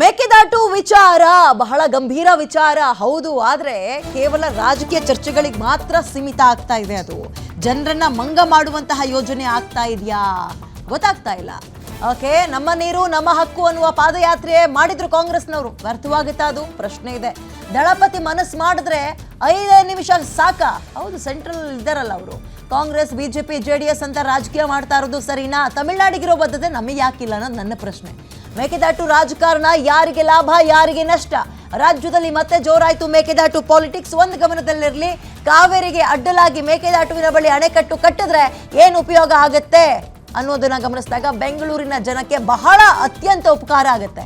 ಮೇಕೆದಾಟು ವಿಚಾರ, ಬಹಳ ಗಂಭೀರ ವಿಚಾರ. ಹೌದು, ಆದರೆ ಕೇವಲ ರಾಜಕೀಯ ಚರ್ಚೆಗಳಿಗೆ ಮಾತ್ರ ಸೀಮಿತ ಆಗ್ತಾ ಇದೆ ಅದು. ಜನರನ್ನ ಮಂಗ ಮಾಡುವಂತಹ ಯೋಜನೆ ಆಗ್ತಾ ಇದೆಯಾ? ಗೊತ್ತಾಗ್ತಾ ಇಲ್ಲ. ಓಕೆ, ನಮ್ಮ ನೀರು, ನಮ್ಮ ಹಕ್ಕು ಅನ್ನುವ ಪಾದಯಾತ್ರೆ ಮಾಡಿದ್ರು ಕಾಂಗ್ರೆಸ್ನವರು. ವ್ಯರ್ಥವಾಗುತ್ತಾ ಅದು, ಪ್ರಶ್ನೆ ಇದೆ. ದಳಪತಿ ಮನಸ್ಸು ಮಾಡಿದ್ರೆ ಐದೇ ನಿಮಿಷ ಸಾಕ? ಹೌದು, ಸೆಂಟ್ರಲ್ ಇದ್ದಾರಲ್ಲ ಅವರು. Congress, BJP, J D S ಅಂತ ರಾಜಕೀಯ ಮಾಡ್ತಾ ಇರೋದು ಸರಿನಾ? ತಮಿಳ್ನಾಡಿಗಿರೋ ಬದ್ಧತೆ ನಮಗೆ ಯಾಕಿಲ್ಲ ಅನ್ನೋದು ನನ್ನ ಪ್ರಶ್ನೆ. ಮೇಕೆದಾಟು ರಾಜಕಾರಣ ಯಾರಿಗೆ ಲಾಭ, ಯಾರಿಗೆ ನಷ್ಟ? ರಾಜ್ಯದಲ್ಲಿ ಮತ್ತೆ ಜೋರಾಯಿತು ಮೇಕೆದಾಟು ಪಾಲಿಟಿಕ್ಸ್. ಒಂದು ಗಮನದಲ್ಲಿರಲಿ, ಕಾವೇರಿಗೆ ಅಡ್ಡಲಾಗಿ ಮೇಕೆದಾಟುವಿನ ಬಳಿ ಅಣೆಕಟ್ಟು ಕಟ್ಟಿದ್ರೆ ಏನು ಉಪಯೋಗ ಆಗುತ್ತೆ ಅನ್ನೋದನ್ನ ಗಮನಿಸಿದಾಗ ಬೆಂಗಳೂರಿನ ಜನಕ್ಕೆ ಬಹಳ ಅತ್ಯಂತ ಉಪಕಾರ ಆಗುತ್ತೆ.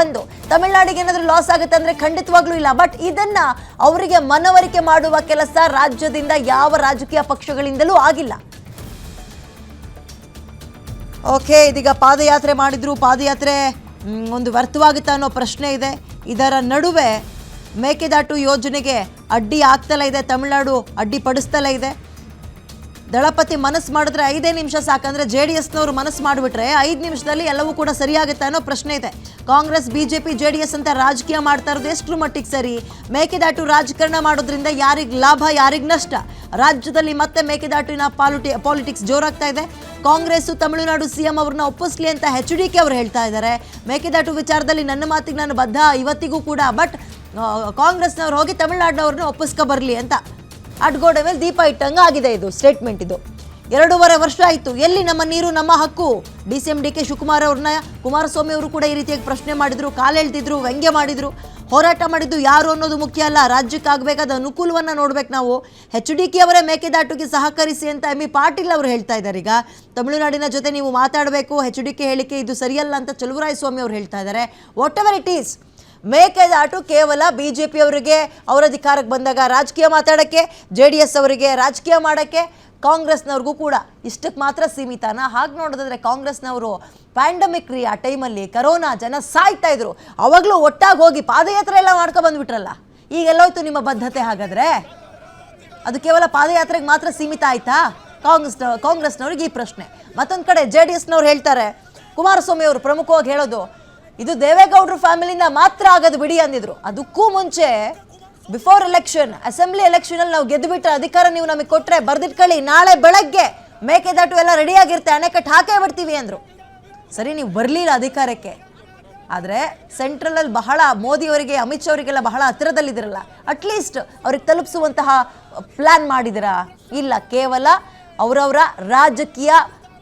ಒಂದು, ತಮಿಳ್ನಾಡಿಗೆ ಏನಾದರೂ ಲಾಸ್ ಆಗುತ್ತೆ ಅಂದರೆ ಖಂಡಿತವಾಗ್ಲೂ ಇಲ್ಲ. ಬಟ್ ಇದನ್ನ ಅವರಿಗೆ ಮನವರಿಕೆ ಮಾಡುವ ಕೆಲಸ ರಾಜ್ಯದಿಂದ ಯಾವ ರಾಜಕೀಯ ಪಕ್ಷಗಳಿಂದಲೂ ಆಗಿಲ್ಲ. ಓಕೆ, ಇದೀಗ ಪಾದಯಾತ್ರೆ ಮಾಡಿದ್ರು. ಪಾದಯಾತ್ರೆ ಒಂದು ವ್ಯರ್ಥವಾಗುತ್ತ ಅನ್ನೋ ಪ್ರಶ್ನೆ ಇದೆ. ಇದರ ನಡುವೆ ಮೇಕೆದಾಟು ಯೋಜನೆಗೆ ಅಡ್ಡಿ ಆಗ್ತಲೇ ಇದೆ. ತಮಿಳುನಾಡು ಅಡ್ಡಿಪಡಿಸ್ತಲೇ ಇದೆ. ದಳಪತಿ ಮನಸ್ಸು ಮಾಡಿದ್ರೆ ಐದೇ ನಿಮಿಷ ಸಾಕಂದ್ರೆ ಜೆ ಡಿ ಎಸ್ನವರು ಮನಸ್ಸು ಮಾಡಿಬಿಟ್ರೆ ಐದು ನಿಮಿಷದಲ್ಲಿ ಎಲ್ಲವೂ ಕೂಡ ಸರಿಯಾಗುತ್ತೆ ಅನ್ನೋ ಪ್ರಶ್ನೆ ಇದೆ. Congress, BJP J D S ಅಂತ ರಾಜಕೀಯ ಮಾಡ್ತಾ ಇರೋದು ಎಷ್ಟು ಮಟ್ಟಿಗೆ ಸರಿ? ಮೇಕೆದಾಟು ರಾಜಕಾರಣ ಮಾಡೋದ್ರಿಂದ ಯಾರಿಗೆ ಲಾಭ, ಯಾರಿಗೆ ನಷ್ಟ? ರಾಜ್ಯದಲ್ಲಿ ಮತ್ತೆ ಮೇಕೆದಾಟಿನ ಪಾಲಿಟಿ ಪಾಲಿಟಿಕ್ಸ್ ಜೋರಾಗ್ತಾ ಇದೆ. ಕಾಂಗ್ರೆಸ್ ತಮಿಳುನಾಡು ಸಿಎಂ ಅವ್ರನ್ನ ಒಪ್ಪಿಸ್ಲಿ ಅಂತ ಹೆಚ್ ಡಿ ಕೆ ಅವರು ಹೇಳ್ತಾ ಇದ್ದಾರೆ ಮೇಕೆದಾಟು ವಿಚಾರದಲ್ಲಿ ನನ್ನ ಮಾತಿಗೆ ನಾನು ಬದ್ಧ ಇವತ್ತಿಗೂ ಕೂಡ ಬಟ್ ಕಾಂಗ್ರೆಸ್ನವ್ರು ಹೋಗಿ ತಮಿಳುನಾಡಿನವ್ರನ್ನ ಒಪ್ಪಿಸ್ಕೊ ಬರಲಿ ಅಂತ. ಅಡ್ಗೋಡೆ ಮೇಲೆ ದೀಪ ಇಟ್ಟಂಗೆ ಆಗಿದೆ ಇದು ಸ್ಟೇಟ್ಮೆಂಟ್ ಇದು. ಎರಡೂವರೆ ವರ್ಷ ಆಯಿತು, ಎಲ್ಲಿ ನಮ್ಮ ನೀರು, ನಮ್ಮ ಹಕ್ಕು? D C M D K Shivakumar ಅವ್ರನ್ನ, ಕುಮಾರಸ್ವಾಮಿ ಅವರು ಕೂಡ ಈ ರೀತಿಯಾಗಿ ಪ್ರಶ್ನೆ ಮಾಡಿದ್ರು ಕಾಲೆಳ್ದಿದ್ರು ವ್ಯಂಗ್ಯ ಮಾಡಿದ್ರು. ಹೋರಾಟ ಮಾಡಿದ್ದು ಯಾರು ಅನ್ನೋದು ಮುಖ್ಯ ಅಲ್ಲ ರಾಜ್ಯಕ್ಕೆ ಆಗಬೇಕಾದ ಅನುಕೂಲವನ್ನು ನೋಡ್ಬೇಕು ನಾವು. ಎಚ್ ಡಿ ಕೆ ಅವರೇ ಮೇಕೆದಾಟುಗೆ ಸಹಕರಿಸಿ ಅಂತ ಎಂ ಇ ಪಾಟೀಲ್ ಅವರು ಹೇಳ್ತಾ ಇದ್ದಾರೆ. ಈಗ ತಮಿಳುನಾಡಿನ ಜೊತೆ ನೀವು ಮಾತಾಡಬೇಕು, ಎಚ್ ಡಿ ಕೆ ಹೇಳಿಕೆ ಇದು ಸರಿಯಲ್ಲ ಅಂತ ಚಲುವರಾಯಸ್ವಾಮಿ ಅವರು ಹೇಳ್ತಾ ಇದ್ದಾರೆ. Whatever it is Mekedatu ಕೇವಲ ಬಿ ಜೆ ಪಿಯವರಿಗೆ ಅವರ ಅಧಿಕಾರಕ್ಕೆ ಬಂದಾಗ ರಾಜಕೀಯ ಮಾತಾಡೋಕ್ಕೆ ಜೆ ಡಿ ಎಸ್ ಅವರಿಗೆ ರಾಜಕೀಯ ಮಾಡೋಕ್ಕೆ, ಕಾಂಗ್ರೆಸ್ನವ್ರಿಗೂ ಕೂಡ ಇಷ್ಟಕ್ಕೆ ಮಾತ್ರ ಸೀಮಿತನ ಹಾಗೆ ನೋಡೋದಾದ್ರೆ ಕಾಂಗ್ರೆಸ್ನವರು ಪ್ಯಾಂಡಮಿಕ್ ರೀ ಆ ಟೈಮಲ್ಲಿ ಕರೋನಾ ಜನ ಸಾಯ್ತಾ ಇದ್ರು. ಅವಾಗಲೂ ಒಟ್ಟಾಗಿ ಹೋಗಿ ಪಾದಯಾತ್ರೆ ಎಲ್ಲ ಮಾಡ್ಕೊಬಂದ್ಬಿಟ್ರಲ್ಲ ಈಗೆಲ್ಲೋಯ್ತು ನಿಮ್ಮ ಬದ್ಧತೆ ಹಾಗಾದ್ರೆ? ಅದು ಕೇವಲ ಪಾದಯಾತ್ರೆಗೆ ಮಾತ್ರ ಸೀಮಿತ ಆಯ್ತಾ? ಕಾಂಗ್ರೆಸ್, ಕಾಂಗ್ರೆಸ್ನವ್ರಿಗೆ ಈ ಪ್ರಶ್ನೆ. ಮತ್ತೊಂದು ಕಡೆ ಜೆ ಡಿ ಎಸ್ನವ್ರು ಹೇಳ್ತಾರೆ, ಕುಮಾರಸ್ವಾಮಿ ಅವರು ಪ್ರಮುಖವಾಗಿ ಹೇಳೋದು ಇದು ದೇವೇಗೌಡರ ಫ್ಯಾಮಿಲಿಯಿಂದ ಮಾತ್ರ ಆಗೋದು ಬಿಡಿ ಅಂದಿದ್ರು. ಅದಕ್ಕೂ ಮುಂಚೆ ಬಿಫೋರ್ ಎಲೆಕ್ಷನ್ ಅಸೆಂಬ್ಲಿ ಎಲೆಕ್ಷನಲ್ಲಿ ನಾವು ಗೆದ್ದುಬಿಟ್ರೆ ಅಧಿಕಾರ ನೀವು ನಮಗೆ ಕೊಟ್ಟರೆ ಬರ್ದಿಟ್ಕೊಳ್ಳಿ. ನಾಳೆ ಬೆಳಗ್ಗೆ ಮೇಕೆದಾಟು ಎಲ್ಲ ರೆಡಿಯಾಗಿರುತ್ತೆ ಅಣೆಕಟ್ಟು ಹಾಕೇ ಬಿಡ್ತೀವಿ ಅಂದರು. ಸರಿ, ನೀವು ಬರಲಿಲ್ಲ ಅಧಿಕಾರಕ್ಕೆ. ಆದರೆ ಸೆಂಟ್ರಲಲ್ಲಿ ಬಹಳ ಮೋದಿಯವರಿಗೆ ಅಮಿತ್ ಶಾ ಅವರಿಗೆಲ್ಲ ಬಹಳ ಹತ್ತಿರದಲ್ಲಿದ್ದಿರಲ್ಲ. ಅಟ್ಲೀಸ್ಟ್ ಅವ್ರಿಗೆ ತಲುಪಿಸುವಂತಹ ಪ್ಲ್ಯಾನ್ ಮಾಡಿದಿರಾ ಇಲ್ಲ, ಕೇವಲ ಅವರವರ ರಾಜಕೀಯ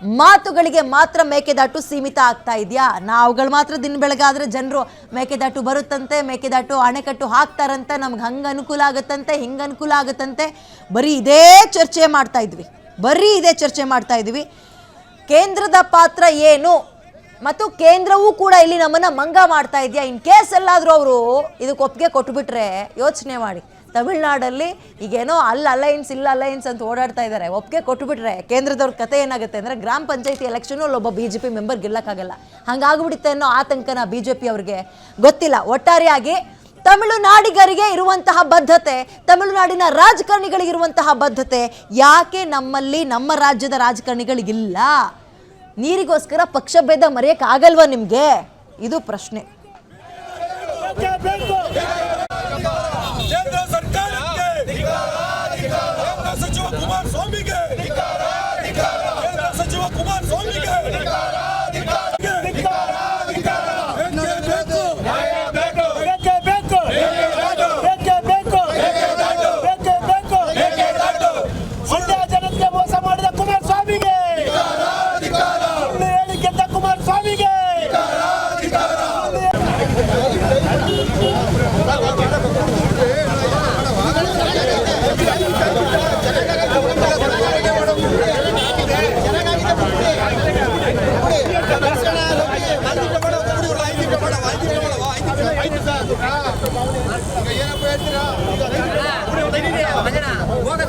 ಮಾತುಗಳಿಗೆ ಮಾತ್ರ ಮೇಕೆದಾಟು ಸೀಮಿತ ಆಗ್ತಾ ಇದೆಯಾ? ನಾವುಗಳು ಮಾತ್ರ ದಿನ ಬೆಳಗಾದ್ರೆ ಜನರು ಮೇಕೆದಾಟು ಬರುತ್ತಂತೆ, ಮೇಕೆದಾಟು ಅಣೆಕಟ್ಟು ಹಾಕ್ತಾರಂತೆ, ನಮ್ಗೆ ಹಂಗೆ ಅನುಕೂಲ ಆಗುತ್ತಂತೆ, ಹಿಂಗೆ ಅನುಕೂಲ ಆಗುತ್ತಂತೆ. ಬರೀ ಇದೇ ಚರ್ಚೆ ಮಾಡ್ತಾ ಇದ್ವಿ. ಬರೀ ಇದೇ ಚರ್ಚೆ ಮಾಡ್ತಾ ಇದ್ವಿ. ಕೇಂದ್ರದ ಪಾತ್ರ ಏನು? ಮತ್ತು ಕೇಂದ್ರವೂ ಕೂಡ ಇಲ್ಲಿ ನಮ್ಮನ್ನು ಮಂಗ ಮಾಡ್ತಾ ಇದೆಯಾ? ಇನ್ ಕೇಸ್ ಎಲ್ಲಾದರೂ ಅವರು ಇದಕ್ಕೆ ಒಪ್ಪಿಗೆ ಕೊಟ್ಬಿಟ್ರೆ ಯೋಚನೆ ಮಾಡಿ. ತಮಿಳ್ನಾಡಲ್ಲಿ ಈಗೇನೋ ಅಲ್ಲಿ ಅಲೈನ್ಸ್, ಇಲ್ಲ ಅಲೈನ್ಸ್ ಅಂತ ಓಡಾಡ್ತಾ ಇದ್ದಾರೆ. ಒಪ್ಪಿಗೆ ಕೊಟ್ಟುಬಿಟ್ರೆ ಕೇಂದ್ರದವ್ರ ಕತೆ ಏನಾಗುತ್ತೆ ಅಂದರೆ ಗ್ರಾಮ ಪಂಚಾಯತಿ ಎಲೆಕ್ಷನು ಅಲ್ಲೊಬ್ಬ ಬಿ ಜೆ ಪಿ ಮೆಂಬರ್ ಗೆಲ್ಲಕ್ಕಾಗಲ್ಲ. ಹಂಗಾಗ್ಬಿಡುತ್ತೆ ಅನ್ನೋ ಆತಂಕನ ಬಿ ಜೆ ಪಿ ಅವ್ರಿಗೆ. ಗೊತ್ತಿಲ್ಲ. ಒಟ್ಟಾರೆಯಾಗಿ ತಮಿಳುನಾಡಿಗರಿಗೆ ಇರುವಂತಹ ಬದ್ಧತೆ, ತಮಿಳುನಾಡಿನ ರಾಜಕಾರಣಿಗಳಿಗಿರುವಂತಹ ಬದ್ಧತೆ ಯಾಕೆ ನಮ್ಮಲ್ಲಿ, ನಮ್ಮ ರಾಜ್ಯದ ರಾಜಕಾರಣಿಗಳಿಗಿಲ್ಲ? ನೀರಿಗೋಸ್ಕರ ಪಕ್ಷ ಭೇದ ಮರೆಯಕ್ಕೆ ಆಗಲ್ವಾ ನಿಮಗೆ? ಇದು ಪ್ರಶ್ನೆ.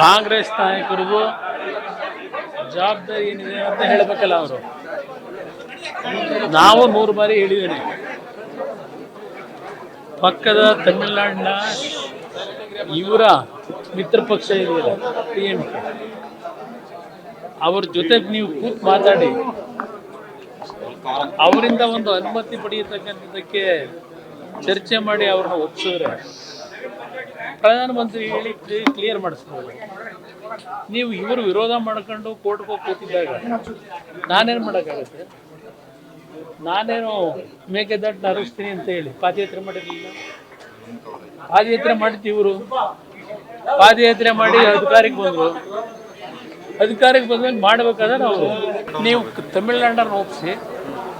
ಕಾಂಗ್ರೆಸ್ ನಾಯಕರಿಗೂ ಜವಾಬ್ದಾರಿ ಏನಿದೆ ಅಂತ ಹೇಳಬೇಕಲ್ಲ ಅವರು. ನಾವು ಮೂರು ಬಾರಿ ಹೇಳಿದ್ದೇನೆ. ಪಕ್ಕದ ತಮಿಳುನಾಡಿನ ಇವರ ಮಿತ್ರ ಪಕ್ಷ ಇದೆಯಲ್ಲ ಟಿ ಎಂ ಕೆ ಅವ್ರ ಜೊತೆಗೆ ನೀವು ಕೂತ್ ಮಾತಾಡಿ. ಅವರಿಂದ ಒಂದು ಅನುಮತಿ ಪಡೆಯತಕ್ಕಂಥದ್ದಕ್ಕೆ ಚರ್ಚೆ ಮಾಡಿ ಅವ್ರನ್ನ ಒಪ್ಸಿದ್ರೆ ಪ್ರಧಾನಮಂತ್ರಿ ಹೇಳಿ ಕ್ಲಿಯರ್ ಮಾಡಿಸ್ಬೋದು ನೀವು ಇವರು ವಿರೋಧ ಮಾಡ್ಕೊಂಡು ಕೋರ್ಟ್ಗೆ ಹೋಗಿ ಕೂತಿದ್ದಾಗ ನಾನೇನು ಮಾಡೋಕ್ಕಾಗತ್ತೆ? ನಾನೇನು ಮೇಕೆದಾಟನ್ನ ಅರಿಸ್ತೀನಿ ಅಂತ ಹೇಳಿ ಪಾದಯಾತ್ರೆ ಮಾಡಿರಲಿಲ್ಲ? ಪಾದಯಾತ್ರೆ ಮಾಡ್ತೀವಿ ಇವರು? ಪಾದಯಾತ್ರೆ ಮಾಡಿ ಅಧಿಕಾರಕ್ಕೆ ಬಂದರು? ಅಧಿಕಾರಕ್ಕೆ ಬಂದ್ಮೇಲೆ ಮಾಡಬೇಕಾದ್ರೆ ಅವರು ನೀವು ತಮಿಳ್ನಾಡನ್ನ ಒಪ್ಪಿಸಿ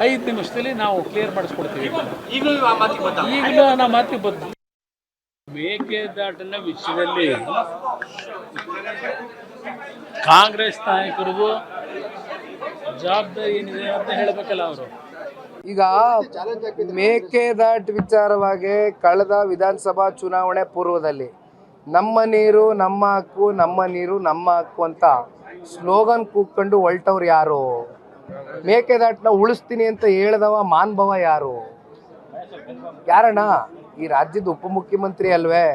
ಐದು ನಿಮಿಷದಲ್ಲಿ ನಾವು ಕ್ಲಿಯರ್ ಮಾಡಿಸ್ಕೊಡ್ತೀವಿ. ಈಗಲೂ ನಾ ಮಾತಿಗೆ ಮೇಕೆ ಮೇಕೆದಾಟಿನ ವಿಷಯದಲ್ಲಿ ಕಾಂಗ್ರೆಸ್ ನಾಯಕರಿಗೂ ಜವಾಬ್ದಾರಿ ಏನಿದೆ ಅಂತ ಹೇಳಬೇಕಲ್ಲ ಅವರು. ಈಗ ಮೇಕೆದಾಟ್ ವಿಚಾರವಾಗಿ ಕಳೆದ ವಿಧಾನಸಭಾ ಚುನಾವಣೆ ಪೂರ್ವದಲ್ಲಿ ನಮ್ಮ ನೀರು ನಮ್ಮ ಹಕ್ಕು ನಮ್ಮ ನೀರು ನಮ್ಮ ಹಕ್ಕು ಅಂತ ಸ್ಲೋಗನ್ ಕೂಗ್ಕೊಂಡು ಹೊಲ್ಟವ್ರು ಯಾರು? ಮೇಕೆದಾಟ್ನ ಉಳಿಸ್ತೀನಿ ಅಂತ ಹೇಳ್ದವ ಮಾನ್ಭವ ಯಾರು? ಯಾರಣ್ಣ? ಈ ರಾಜ್ಯದ ಉಪಮುಖ್ಯಮಂತ್ರಿ ಅಲ್ವೇ?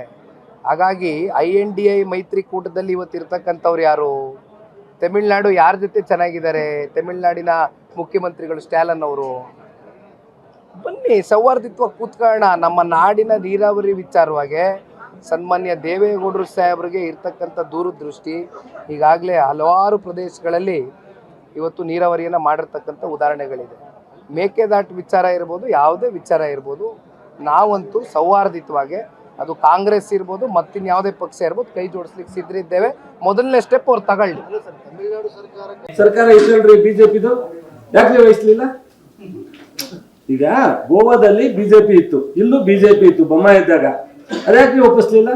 ಹಾಗಾಗಿ ಐ ಎನ್ ಡಿ ಐ ಮೈತ್ರಿಕೂಟದಲ್ಲಿ ಇವತ್ತಿರ್ತಕ್ಕಂಥವ್ರು ಯಾರು? ತಮಿಳ್ನಾಡು ಯಾರ ಜೊತೆ ಚೆನ್ನಾಗಿದ್ದಾರೆ? ತಮಿಳ್ನಾಡಿನ ಮುಖ್ಯಮಂತ್ರಿಗಳು ಸ್ಟ್ಯಾಲನ್ ಅವರು? ಬನ್ನಿ, ಸೌಹಾರ್ದಿತ್ವ ಕೂತ್ಕೊಳ್ಳೋಣ. ನಮ್ಮ ನಾಡಿನ ನೀರಾವರಿ ವಿಚಾರವಾಗಿ ಸನ್ಮಾನ್ಯ ದೇವೇಗೌಡರು ಸಾಹೇಬ್ರಿಗೆ ಇರ್ತಕ್ಕಂಥ ದೂರದೃಷ್ಟಿ. ಈಗಾಗಲೇ ಹಲವಾರು ಪ್ರದೇಶಗಳಲ್ಲಿ ಇವತ್ತು ನೀರಾವರಿಯನ್ನು ಮಾಡಿರ್ತಕ್ಕಂಥ ಉದಾಹರಣೆಗಳಿದೆ. ಮೇಕೆದಾಟ್ ವಿಚಾರ ಇರ್ಬೋದು, ಯಾವುದೇ ವಿಚಾರ ಇರ್ಬೋದು, ನಾವಂತೂ ಸೌಹಾರ್ದಿತವಾಗಿ ಅದು ಕಾಂಗ್ರೆಸ್ ಇರ್ಬೋದು ಮತ್ತಿನ್ಯಾವುದೇ ಪಕ್ಷ ಇರ್ಬೋದು, ಕೈ ಜೋಡಿಸ್ಲಿಕ್ಕೆ ಸಿದ್ಧರಿದ್ದೇವೆ. ಮೊದಲನೇ ಸ್ಟೆಪ್ ಅವ್ರು ತಗೊಳ್ಳಿ. ಸರ್ಕಾರ ಇಲ್ಲಲ್ರಿ ಬಿಜೆಪಿದು? ಯಾಕೆ ವಹಿಸ್ಲಿಲ್ಲ? ಈಗ ಗೋವಾದಲ್ಲಿ ಬಿಜೆಪಿ ಇತ್ತು, ಇಲ್ಲೂ ಬಿಜೆಪಿ ಇತ್ತು ಬೊಮ್ಮ ಇದ್ದಾಗ. ಅದ್ಯಾಕೆ ಒಪ್ಪಿಸ್ಲಿಲ್ಲ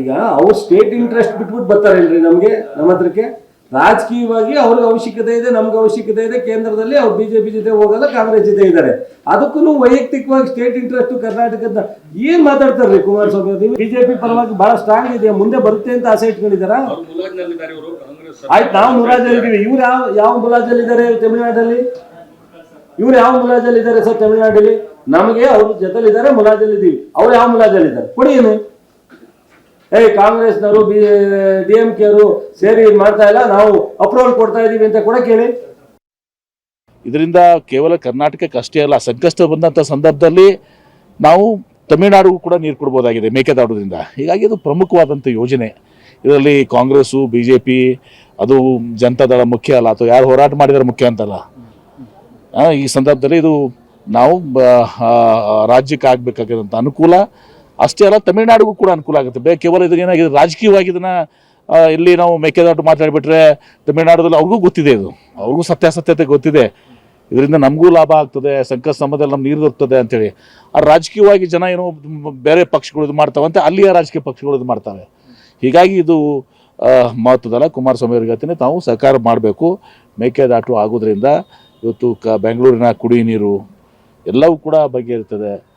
ಈಗ ಅವ್ರು ಸ್ಟೇಟ್ ಇಂಟ್ರೆಸ್ಟ್ ಬಿಟ್ಬಿಟ್ಟು ಬರ್ತಾರಲ್ರಿ ನಮ್ಗೆ, ನಮ್ಮ ಹತ್ರಕ್ಕೆ? ರಾಜಕೀಯವಾಗಿ ಅವ್ರಿಗೆ ಅವಶ್ಯಕತೆ ಇದೆ ನಮ್ಗೆ ಅವಶ್ಯಕತೆ ಇದೆ ಕೇಂದ್ರದಲ್ಲಿ ಅವ್ರು ಬಿಜೆಪಿ ಜೊತೆ ಹೋಗಲ್ಲ ಕಾಂಗ್ರೆಸ್ ಜೊತೆ ಇದ್ದಾರೆ. ಅದಕ್ಕೂ ವೈಯಕ್ತಿಕವಾಗಿ ಸ್ಟೇಟ್ ಇಂಟ್ರೆಸ್ಟ್ ಕರ್ನಾಟಕದ ಏನ್ ಮಾತಾಡ್ತಾರ್ರಿ ಕುಮಾರಸ್ವಾಮಿ ನೀವು ಬಿಜೆಪಿ ಪರವಾಗಿ ಬಹಳ ಸ್ಟ್ರಾಂಗ್ ಇದೆ ಮುಂದೆ ಬರುತ್ತೆ ಅಂತ ಆಸೆ ಇಟ್ಕೊಂಡಿದಾರ ಆಯ್ತು ನಾವು ಮುಲಾಜಲ್ಲಿದ್ದೀವಿ. ಇವ್ರು ಯಾವ ಯಾವ ಮುಲಾಜಲ್ಲಿದ್ದಾರೆ ತಮಿಳುನಾಡಲ್ಲಿ? ಇವ್ರು ಯಾವ ಮುಲಾಜಲ್ಲಿದ್ದಾರೆ ಸರ್ ತಮಿಳುನಾಡಲ್ಲಿ? ನಮಗೆ ಅವ್ರ ಜೊತೆಲಿದ್ದಾರೆ ಮುಲಾಜಲ್ಲಿದ್ದೀವಿ. ಅವ್ರು ಯಾವ ಮುಲಾಜಲ್ಲಿದ್ದಾರೆ? ಕೊಡಿ ಏನು? ಏಯ್ ಕಾಂಗ್ರೆಸ್ನವರು, ಬಿ, ಡಿ ಎಂ ಕೆ ಸೇರಿ ಮಾಡ್ತಾ ಇಲ್ಲ, ನಾವು ಅಪ್ರೂವಲ್ ಕೊಡ್ತಾ ಇದ್ದೀವಿ ಅಂತ ಕೂಡ ಕೇಳಿ. ಇದರಿಂದ ಕೇವಲ ಕರ್ನಾಟಕಕ್ಕೆ ಅಷ್ಟೇ ಅಲ್ಲ, ಸಂಕಷ್ಟ ಬಂದಂಥ ಸಂದರ್ಭದಲ್ಲಿ ನಾವು ತಮಿಳುನಾಡಿಗೂ ಕೂಡ ನೀರು ಕೊಡ್ಬೋದಾಗಿದೆ ಮೇಕೆದಾಟುವುದರಿಂದ ಹೀಗಾಗಿ ಅದು ಪ್ರಮುಖವಾದಂಥ ಯೋಜನೆ. ಇದರಲ್ಲಿ ಕಾಂಗ್ರೆಸ್ಸು, ಬಿ ಜೆ ಪಿ, ಅದು ಜನತಾದಳ ಮುಖ್ಯ ಅಲ್ಲ, ಅಥವಾ ಯಾರು ಹೋರಾಟ ಮಾಡಿದರೆ ಮುಖ್ಯ ಅಂತಲ್ಲ. ಈ ಸಂದರ್ಭದಲ್ಲಿ ಇದು ನಾವು ರಾಜ್ಯಕ್ಕೆ ಆಗಬೇಕಾಗಿರೋಂಥ ಅನುಕೂಲ. ಅಷ್ಟೇ ಅಲ್ಲ, ತಮಿಳುನಾಡಿಗೂ ಕೂಡ ಅನುಕೂಲ ಆಗುತ್ತೆ. ಬೇ, ಕೇವಲ ಇದು ಏನಾಗಿದೆ, ರಾಜಕೀಯವಾಗಿ ಇದನ್ನು ಇಲ್ಲಿ ನಾವು ಮೇಕೆದಾಟು ಮಾತಾಡಿಬಿಟ್ರೆ ತಮಿಳುನಾಡಲ್ಲಿ ಅವ್ರಿಗೂ ಗೊತ್ತಿದೆ ಇದು. ಅವ್ರಿಗೂ ಸತ್ಯಾಸತ್ಯತೆ ಗೊತ್ತಿದೆ. ಇದರಿಂದ ನಮಗೂ ಲಾಭ ಆಗ್ತದೆ, ಸಂಕಷ್ಟ ಸಮಯದಲ್ಲಿ ನಮ್ಗೆ ನೀರು ದೊರಕ್ತದೆ ಅಂತೇಳಿ. ಆ, ರಾಜಕೀಯವಾಗಿ ಜನ ಏನೋ ಬೇರೆ ಪಕ್ಷಗಳು ಇದು ಮಾಡ್ತಾವಂತೆ ಅಲ್ಲಿಯ ರಾಜಕೀಯ ಪಕ್ಷಗಳು ಇದು ಮಾಡ್ತವೆ. ಹೀಗಾಗಿ ಇದು ಮಹತ್ವದಲ್ಲ ಕುಮಾರಸ್ವಾಮಿ ಅವ್ರಿಗೆ ಹೇಳ್ತೀನಿ ತಾವು ಸಹಕಾರ ಮಾಡಬೇಕು. ಮೇಕೆದಾಟು ಆಗೋದ್ರಿಂದ ಇವತ್ತು ಕ, ಬೆಂಗಳೂರಿನ ಕುಡಿ ನೀರು ಎಲ್ಲವೂ ಕೂಡ ಬಗೆಹರಿತದೆ.